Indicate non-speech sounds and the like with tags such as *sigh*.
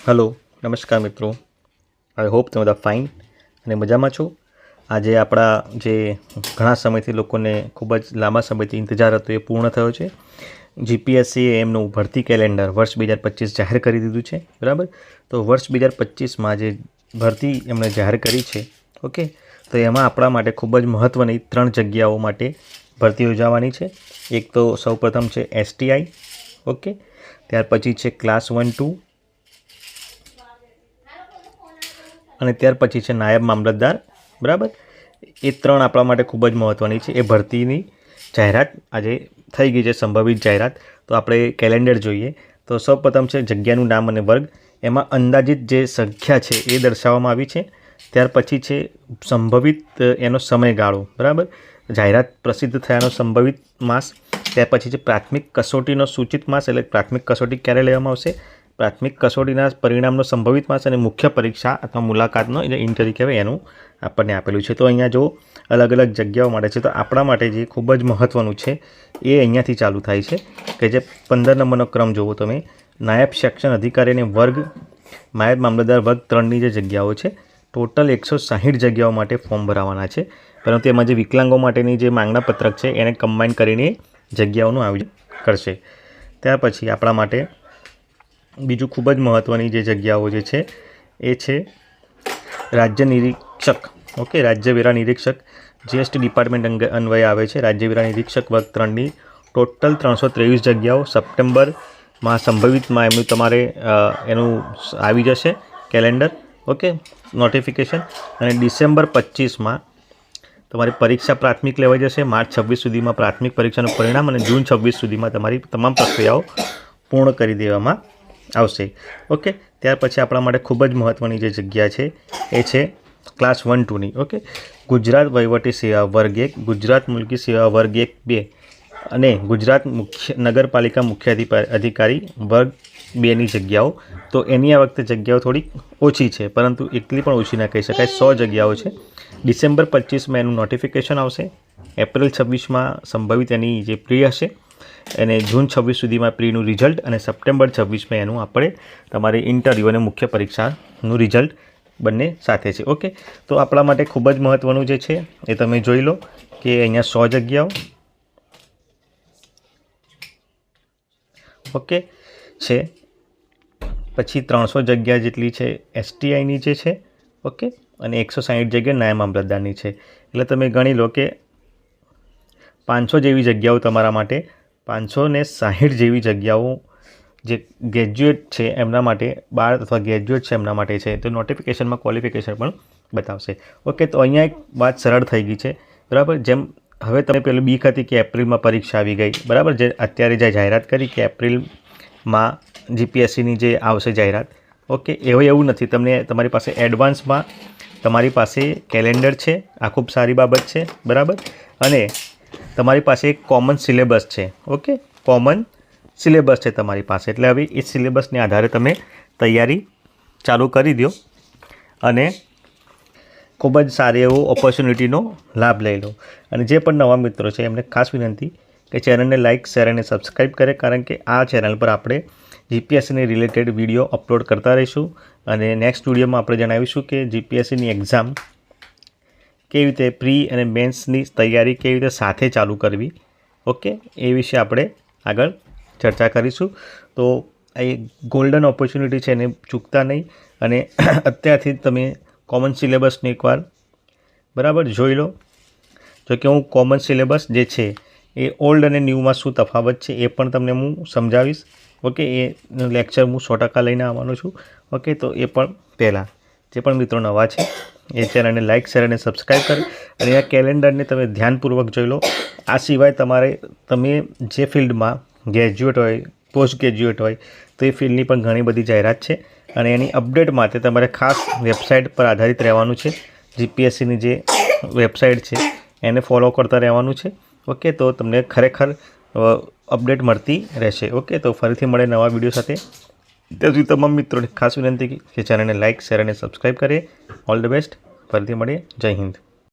Hello, નમસ્કાર મિત્રો. I hope તમે બધા ફાઇન અને મજામાં છો? આજે આપણા જે ઘણા સમયથી લોકોને ખૂબ જ લાંબા સમયથી ઇંતજાર હતો એ પૂર્ણ થયો છે. જીપીએસસીએ એમનું ભરતી કેલેન્ડર વર્ષ બે હજાર પચીસ જાહેર કરી દીધું છે, બરાબર? તો વર્ષ બે હજાર પચીસમાં જે ભરતી એમણે જાહેર કરી છે, ઓકે? તો એમાં આપણા માટે ખૂબ જ મહત્ત્વની ત્રણ જગ્યાઓ માટે ભરતી યોજાવાની છે. એક તો સૌપ્રથમ છે એસટીઆઈ ઓકે? ત્યાર પછી છે ક્લાસ વન ટુ અને ત્યાર પછી છે નાયબ મામલતદાર, બરાબર? એ ત્રણ આપણા માટે ખૂબ જ મહત્ત્વની છે. એ ભરતીની જાહેરાત આજે થઈ ગઈ છે, સંભવિત જાહેરાત. તો આપણે કેલેન્ડર જોઈએ. તો સૌપ્રથમ છે જગ્યાનું નામ અને વર્ગ. એમાં અંદાજિત જે સંખ્યા છે એ દર્શાવવામાં આવી છે. ત્યાર પછી છે સંભવિત એનો સમયગાળો, બરાબર? જાહેરાત પ્રસિદ્ધ થયાનો સંભવિત માસ. ત્યાર પછી છે પ્રાથમિક કસોટીનો સૂચિત માસ, એટલે પ્રાથમિક કસોટી ક્યારે લેવામાં આવશે? પ્રાથમિક કસોટીના પરિણામનો સંભવિત માસ અને મુખ્ય પરીક્ષા અથવા મુલાકાતનો એટલે ઇન્ટરવ્યુ કહેવાય એનું આપણને આપેલું છે. તો અહીંયા જો અલગ અલગ જગ્યાઓ માટે છે, તો આપણા માટે જે ખૂબ જ મહત્ત્વનું છે, એ અહીંયાથી ચાલુ થાય છે. કે જે પંદર નંબરનો ક્રમ જુઓ તમે. નાયબ સેક્શન અધિકારી અને વર્ગ, નાયબ મામલતદાર વર્ગ ત્રણની જે જગ્યાઓ છે, ટોટલ એકસો સાહીઠ જગ્યાઓ માટે ફોર્મ ભરાવાના છે. પરંતુ એમાં જે વિકલાંગો માટેની જે માંગણા પત્રક છે, એને કમ્બાઈન કરીને જગ્યાઓનું આયોજન કરશે. ત્યાર પછી આપણા માટે બીજું ખૂબ જ મહત્ત્વની જે જગ્યાઓ જે છે, એ છે રાજ્ય નિરીક્ષક. ઓકે રાજ્યવેરા નિરીક્ષક. જીએસટી ડિપાર્ટમેન્ટ અંગે, અન્વયે આવે છે. રાજ્ય વેરા નિરીક્ષક વર્ગ ત્રણની ટોટલ ત્રણસો ત્રેવીસ જગ્યાઓ. સપ્ટેમ્બરમાં સંભવિતમાં એમનું તમારે એનું આવી જશે કેલેન્ડર. Okay, notification. અને ડિસેમ્બર પચીસમાં તમારી પરીક્ષા પ્રાથમિક લેવાઈ જશે. માર્ચ છવ્વીસ સુધીમાં પ્રાથમિક પરીક્ષાનું પરિણામ અને જૂન છવ્વીસ સુધીમાં તમારી તમામ પ્રક્રિયાઓ પૂર્ણ કરી દેવામાં આવશે. ઓકે ત્યાર પછી આપણા માટે ખૂબ જ મહત્ત્વની જે જગ્યા છે, એ છે ક્લાસ વન ટુની ઓકે ગુજરાત વહીવટી સેવા વર્ગ એક, ગુજરાત મુલકી સેવા વર્ગ એક બે અને ગુજરાત મુખ્ય નગરપાલિકા મુખ્ય અધિકારી વર્ગ બેની જગ્યાઓ. તો એની આ વખતે જગ્યાઓ થોડીક ઓછી છે, પરંતુ એટલી પણ ઓછી ના કહી શકાય. સો જગ્યાઓ છે. ડિસેમ્બર પચીસમાં એનું નોટિફિકેશન આવશે. એપ્રિલ છવ્વીસમાં સંભવિત એની જે પ્રી હશે. અને જૂન છવ્વીસ સુધીમાં પ્રીનું રિઝલ્ટ અને સપ્ટેમ્બર છવ્વીસમાં એનું આપણે તમારી ઇન્ટરવ્યૂ અને મુખ્ય પરીક્ષાનું રિઝલ્ટ બંને સાથે છે. ઓકે? તો આપણા માટે ખૂબ જ મહત્ત્વનું જે છે એ તમે જોઈ લો કે અહીંયા સો જગ્યાઓ. ઓકે? છે. પછી ત્રણસો જગ્યા જેટલી છે એસટીઆઈની જે છે. ઓકે? અને એકસો સાહીઠ જગ્યા નાયબ મામલતદારની છે. એટલે તમે ગણી લો કે પાંચસો જેવી જગ્યાઓ તમારા માટે પાંચસો ને સાહીઠ જેવી જગ્યાઓ જે ગ્રેજ્યુએટ છે એમના માટે, બાર અથવા ગ્રેજ્યુએટ છે એમના માટે છે, તો નોટિફિકેશનમાં ક્વોલિફિકેશન પણ બતાવશે. ઓકે, તો અહીંયા એક વાત સરળ થઈ ગઈ છે. બરાબર? જેમ હવે તમે પેલું બીક હતી કે એપ્રિલમાં પરીક્ષા આવી ગઈ. બરાબર? જે અત્યારે જે જાહેરાત કરી કે એપ્રિલમાં જીપીએસસીની જે આવશે જાહેરાત. ઓકે એવું એવું નથી. તમને તમારી પાસે એડવાન્સમાં તમારી પાસે કેલેન્ડર છે. આ ખૂબ સારી બાબત છે. બરાબર? અને તમારી પાસે એક કોમન સિલેબસ છે ઓકે કોમન સિલેબસ છે તમારી પાસે. એટલે હવે એ સિલેબસને આધારે તમે તૈયારી ચાલુ કરી દો અને ખૂબ જ સારી એવો ઓપોર્ચ્યુનિટીનો લાભ લઈ લો. અને જે પણ નવા મિત્રો છે, એમને ખાસ વિનંતી કે ચેનલને લાઇક શેર અને સબસ્ક્રાઈબ કરે, કારણ કે આ ચેનલ પર આપણે જીપીએસસીને રિલેટેડ વીડિયો અપલોડ કરતા રહીશું. અને નેક્સ્ટ વિડીયોમાં આપણે જણાવીશું કે જીપીએસસીની એક્ઝામ કેવી રીતે પ્રી અને મેન્સની તૈયારી કેવી રીતે સાથે ચાલુ કરવી? ઓકે એ વિશે આપણે આગળ ચર્ચા કરીશું. તો એક ગોલ્ડન ઓપોર્ચ્યુનિટી છે, એને ચૂકતા નહીં. અને *clears throat* અત્યારથી તમે કોમન સિલેબસને એકવાર બરાબર જોઈ લો. જો કે હું કોમન સિલેબસ જે છે, એ ઓલ્ડ અને ન્યૂમાં શું તફાવત છે, એ પણ તમને હું સમજાવીશ. ઓકે એ લેક્ચર હું સો ટકા લઈને આવવાનો છું. ઓકે તો એ પણ પહેલાં. જે પણ મિત્રો નવા છે એ ચેનલને લાઇક શેર અને સબસ્ક્રાઈબ કરે અને આ કેલેન્ડરને તમે ધ્યાનપૂર્વક જોઈ લો. આ સિવાય તમારે, તમે જે ફિલ્ડમાં ગ્રેજ્યુએટ હોય પોસ્ટ ગ્રેજ્યુએટ હોય, તો એ ફિલ્ડની પણ ઘણી બધી જાહેરાત છે અને એની અપડેટ માટે તમારે ખાસ વેબસાઇટ પર આધારિત રહેવાનું છે. જીપીએસસીની જે વેબસાઇટ છે, એને ફોલો કરતા રહેવાનું છે. ઓકે તો તમને ખરેખર અપડેટ મળતી રહેશે. ઓકે તો ફરીથી મળે નવા વીડિયો સાથે. ત્યાં સુધી તમામ મિત્રોને ખાસ વિનંતી કે ચેનલને લાઇક શેર અને સબસ્ક્રાઈબ કરે. ઓલ ધ બેસ્ટ ફરીથી મળીએ જય હિન્દ